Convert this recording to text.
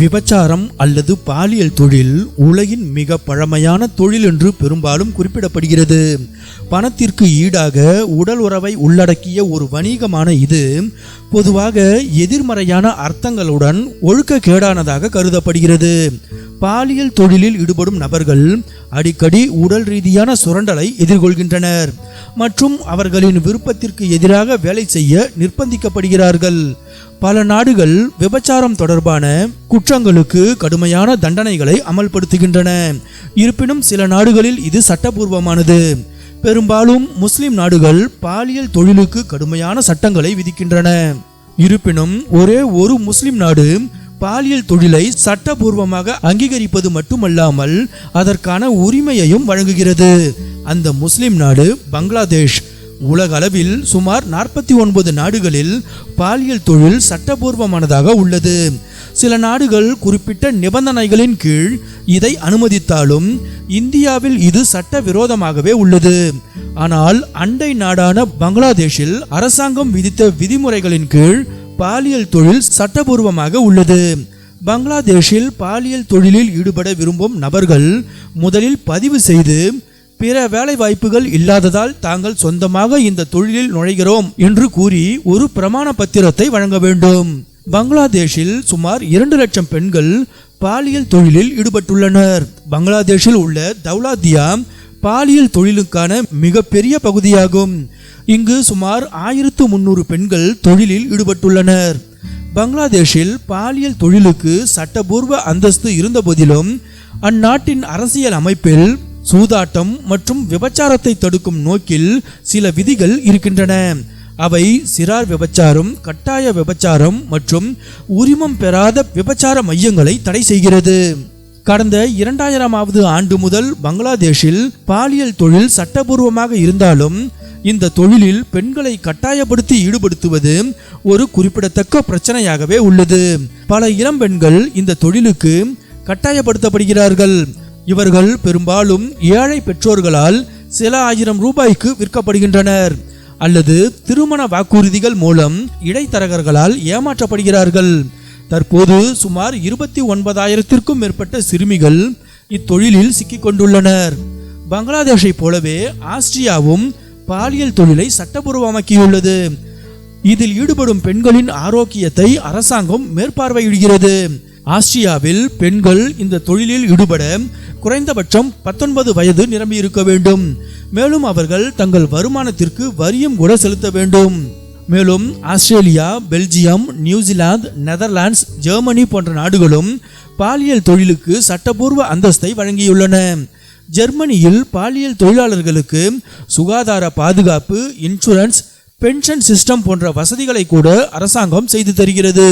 விபச்சாரம் அல்லது பாலியல் தொழில் உலகின் மிக பழமையான தொழில் என்று பெரும்பாலும் குறிப்பிடப்படுகிறது. பணத்திற்கு ஈடாக உடல் உறவை உள்ளடக்கிய ஒரு வணிகமான இது பொதுவாக எதிர்மறையான அர்த்தங்களுடன் ஒழுக்கக்கேடானதாக கருதப்படுகிறது. பாலியல் தொழிலில் ஈடுபடும் நபர்கள் அடிக்கடி உடல் ரீதியான சுரண்டலை எதிர்கொள்கின்றனர் மற்றும் அவர்களின் விருப்பத்திற்கு எதிராக வேலை செய்ய நிர்பந்திக்கப்படுகிறார்கள். பல நாடுகள் விபச்சாரம் தொடர்பான குற்றங்களுக்கு கடுமையான தண்டனைகளை அமல்படுத்துகின்றன. இருப்பினும் சில நாடுகளில் இது சட்டபூர்வமானது. பெரும்பாலும் முஸ்லிம் நாடுகள் பாலியல் தொழிலுக்கு கடுமையான சட்டங்களை விதிக்கின்றன. இருப்பினும் ஒரே ஒரு முஸ்லிம் நாடு பாலியல் தொழிலை சட்டபூர்வமாக அங்கீகரிப்பது மட்டுமல்லாமல் அதற்கான உரிமையையும் வழங்குகிறது. அந்த முஸ்லிம் நாடு பங்களாதேஷ் உலக அளவில் சுமார் நாற்பத்தி ஒன்பது நாடுகளில் பாலியல் தொழில் சட்டபூர்வமானதாக உள்ளது. சில நாடுகள் குறிப்பிட்ட நிபந்தனைகளின் கீழ் இதை அனுமதித்தாலும் இந்தியாவில் இது சட்டவிரோதமாகவே உள்ளது. ஆனால் அண்டை நாடான பங்களாதேஷில் அரசாங்கம் விதித்த விதிமுறைகளின் கீழ் பாலியல் தொழில் சட்டபூர்வமாக உள்ளது. பங்களாதேஷில் பாலியல் தொழிலில் ஈடுபட விரும்பும் நபர்கள் முதலில் பதிவு செய்து பிற வேலை வாய்ப்புகள் இல்லாததால் தாங்கள் சொந்தமாக இந்த தொழிலில் நுழைகிறோம் என்று கூறி ஒரு பிரமாண பத்திரத்தை வழங்க வேண்டும். பங்களாதேஷில் சுமார் இரண்டு லட்சம் பெண்கள் பாலியல் தொழிலில் ஈடுபட்டுள்ளனர். பங்களாதேஷில் உள்ள தௌலாத்தியா பாலியல் தொழிலுக்கான மிகப்பெரிய பகுதியாகும். இங்கு சுமார் ஆயிரத்து முன்னூறு பெண்கள் தொழிலில் ஈடுபட்டுள்ளனர். பங்களாதேஷில் பாலியல் தொழிலுக்கு சட்டபூர்வ அந்தஸ்து இருந்தபோதிலும் அந்நாட்டின் அரசியல் அமைப்பில் சூதாட்டம் மற்றும் விபச்சாரத்தை தடுக்கும் நோக்கில் சில விதிகள் இருக்கின்றன. அவை சிறார் விபச்சாரம் கட்டாய விபச்சாரம் மற்றும் உரிமம் பெறாத விபச்சார மையங்களை தடை செய்கிறது. கடந்த இரண்டாயிரமாவது ஆண்டு முதல் பங்களாதேஷில் பாலியல் தொழில் சட்டபூர்வமாக இருந்தாலும் இந்த தொழிலில் பெண்களை கட்டாயப்படுத்தி ஈடுபடுத்துவது ஒரு குறிப்பிடத்தக்க பிரச்சனையாகவே உள்ளது. பல இளம் பெண்கள் இந்த தொழிலுக்கு கட்டாயப்படுத்தப்படுகிறார்கள். இவர்கள் பெரும்பாலும் ஏழை பெற்றோர்களால் சில ஆயிரம் ரூபாய்க்கு விற்கப்படுகின்றனர். அல்லது திருமண வாக்குறுதிகள் மூலம் இடைத்தரகர்களால் ஏமாற்றப்படுகிறார்கள். தற்போது சுமார் இருபத்தி ஒன்பதாயிரத்திற்கும் மேற்பட்ட சிறுமிகள் இத்தொழிலில் சிக்கிக் கொண்டுள்ளனர் பங்களாதேஷை போலவே ஆஸ்திரியாவும் பாலியல் தொழிலை சட்டபூர்வமாக்கியுள்ளது. இதில் ஈடுபடும் பெண்களின் ஆரோக்கியத்தை அரசாங்கம் மேற்பார்வையிடுகிறது. ஆஸ்திரியாவில் பெண்கள் இந்த தொழிலில் ஈடுபட குறைந்தபட்சம் பத்தொன்பது வயது நிரம்பி இருக்க வேண்டும். மேலும் அவர்கள் தங்கள் வருமானத்திற்கு வரியும் கூட செலுத்த வேண்டும். மேலும் Australia Belgium New Zealand Netherlands Germany போன்ற நாடுகளும் பாலியல் தொழிலுக்கு சட்டபூர்வ அந்தஸ்தை வழங்கியுள்ளன. ஜெர்மனியில் பாலியல் தொழிலாளர்களுக்கு சுகாதார பாதுகாப்பு இன்சூரன்ஸ் பென்ஷன் சிஸ்டம் போன்ற வசதிகளை கூட அரசாங்கம் செய்து தருகிறது.